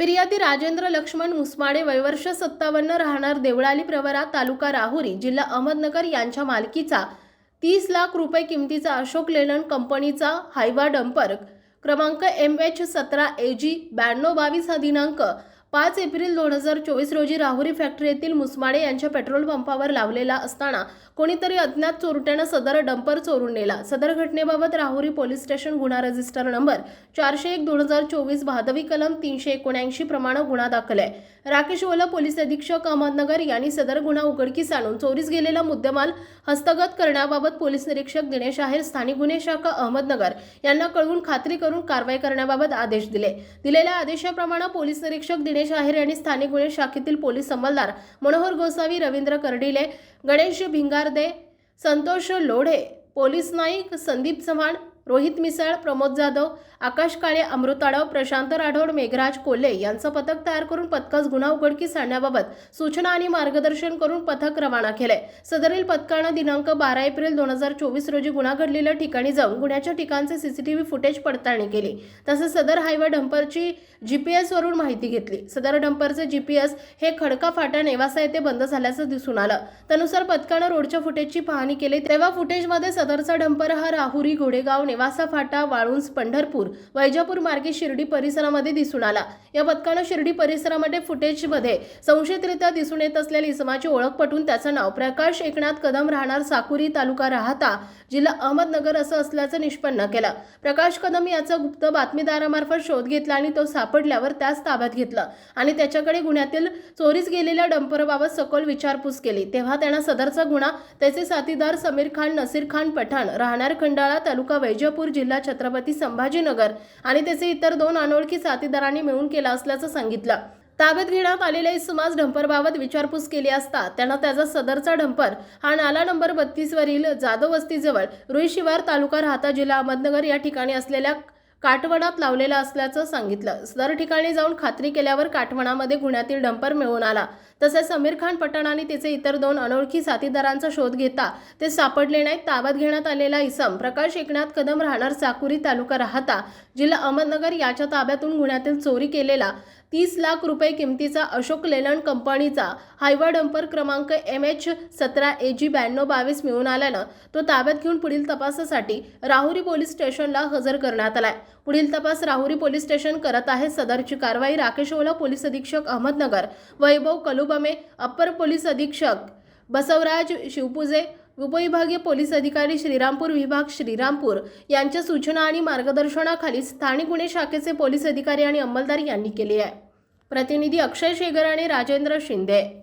फिर्यादी राजेंद्र लक्ष्मण मुसमाडे वयवर्ष सत्तावन्न राहणार देवळाली प्रवरा तालुका राहुरी जिल्हा अहमदनगर यांच्या मालकीचा तीस लाख रुपये किमतीचा अशोक लेलन कंपनीचा हायवा डंपर. क्रमांक एम एच सतरा ए जी ब्याण्णव बावीस हा दिनांक पाच एप्रिल दोन हजार चोवीस रोजी राहुरी फॅक्टरी येथील मुसमाडे यांच्या पेट्रोल पंपावर लावलेला असताना कोणीतरी अज्ञात चोरट्यानं सदर डंपर चोरून नेला. सदर घटनेबाबत राहुरी पोलीस स्टेशन गुन्हा रजिस्टर नंबर चारशे एक दोन हजार चोवीस भादवी कलम तीनशे एकोणऐंशी प्रमाणे गुन्हा दाखल आहे. राकेश ओला पोलीस अधीक्षक अहमदनगर यांनी सदर गुन्हा उघडकीस आणून चोरीस गेलेला मुद्देमाल हस्तगत करण्याबाबत पोलीस निरीक्षक दिनेश आहेर स्थानिक गुन्हे शाखा अहमदनगर यांना कळवून खात्री करून कारवाई करण्याबाबत आदेश दिले. दिलेल्या आदेशाप्रमाणे पोलीस निरीक्षक दिनेश आहेर यांनी स्थानिक गुन्हे शाखेतील पोलीस अंमलदार मनोहर गोसावी रवींद्र कर्डिले गणेश भिंगारदे संतोष लोढे पोलीस नाईक संदीप चव्हाण रोहित मिसाळ प्रमोद जाधव आकाश काळे अमृताडव प्रशांत राठोड मेघराज कोल्हे यांचं पथक तयार करून पथकास गुन्हा उघडकीस आणण्याबाबत सूचना आणि मार्गदर्शन करून पथक रवाना केले सदरील पथकानं दिनांक बारा एप्रिल दोन हजार चोवीस रोजी गुन्हा घडलेल्या ठिकाणी जाऊन गुन्ह्याच्या ठिकाणचे सीसीटीव्ही फुटेज पडताळणी केली. तसेच सदर हायवे डंपरची जीपीएसवरून माहिती घेतली. सदर डंपरचे जीपीएस हे खडका फाटा नेवासा येथे बंद झाल्याचं दिसून आलं. त्यानुसार पथकानं रोडच्या फुटेजची पाहणी केली. तेव्हा फुटेजमध्ये सदरचा डंपर हा राहुरी घोडेगाव नेवा नेवासा फाटा वाळुंज पंढरपूर वैजापूर मार्गे शिर्डी परिसरामध्ये दिसून आला. या पथकानं शिर्डी परिसरामध्ये फुटेजमध्ये संशयितरित्या दिसून येत असलेल्या इसमाची ओळख पटवून त्याचं नाव प्रकाश एकनाथ कदम राहणार साकुरी तालुका राहता जिल्हा अहमदनगर असं असल्याचं निष्पन्न केलं. प्रकाश कदम याचा गुप्त बातमीदारामार्फत शोध घेतला आणि तो सापडल्यावर त्यास ताब्यात घेतलं आणि त्याच्याकडे गुन्ह्यातील चोरीस गेलेल्या डंपरबाबत सखोल विचारपूस केली. तेव्हा त्यानं सदरचा गुन्हा त्याचे साथीदार समीर खान नसीर खान पठाण राहणार खंडाळा तालुका वैजपूर जिल्हा छत्रपती संभाजीनगर आणि त्याचे इतर दोन अनोळखी साथीदारांनी मिळून केला असल्याचं सांगितलं. ताब्यात घेण्यात आलेल्या इसमास डंपरबाबत विचारपूस केली असता त्यांना त्याचा सदरचा डंपर हा नाला नंबर बत्तीस वरील जाधव वस्तीजवळ रुईशिवार तालुका राहता जिल्हा अहमदनगर या ठिकाणी असलेल्या काटवणात लावलेला असल्याचं सांगितलं. सदर ठिकाणी जाऊन खात्री केल्यावर काटवणामध्ये गुन्ह्यातील डंपर मिळून आला. तसेच समीर खान पठाण आणि त्याचे इतर दोन अनोळखी साथीदारांचा शोध घेता ते सापडले नाहीत ताब्यात घेण्यात आलेला इसम प्रकाश एकनाथ कदम राहणार साकुरी तालुका राहता जिल्हा अहमदनगर याच्या ताब्यातून गुन्ह्यातील चोरी केलेला तीस लाख रुपये किमतीचा अशोक लेलंड कंपनीचा हायवा डंपर क्रमांक एम एच सतरा ए जी ब्याण्णव बावीस मिळून आल्यानं तो ताब्यात घेऊन पुढील तपासासाठी राहुरी पोलीस स्टेशनला हजर करण्यात आलाय. पुढील तपास राहुरी पोलीस स्टेशन करत आहे. सदरची कारवाई राकेश ओला पोलीस अधीक्षक अहमदनगर वैभव कलुबमे अप्पर पोलीस अधीक्षक बसवराज शिवपुजे उपविभागीय पोलीस अधिकारी श्रीरामपूर विभाग श्रीरामपूर यांच्या सूचना आणि मार्गदर्शनाखाली स्थानिक गुन्हे शाखेचे पोलीस अधिकारी आणि अंमलदार यांनी केली आहे. प्रतिनिधी अक्षय शेगर आणि राजेंद्र शिंदे.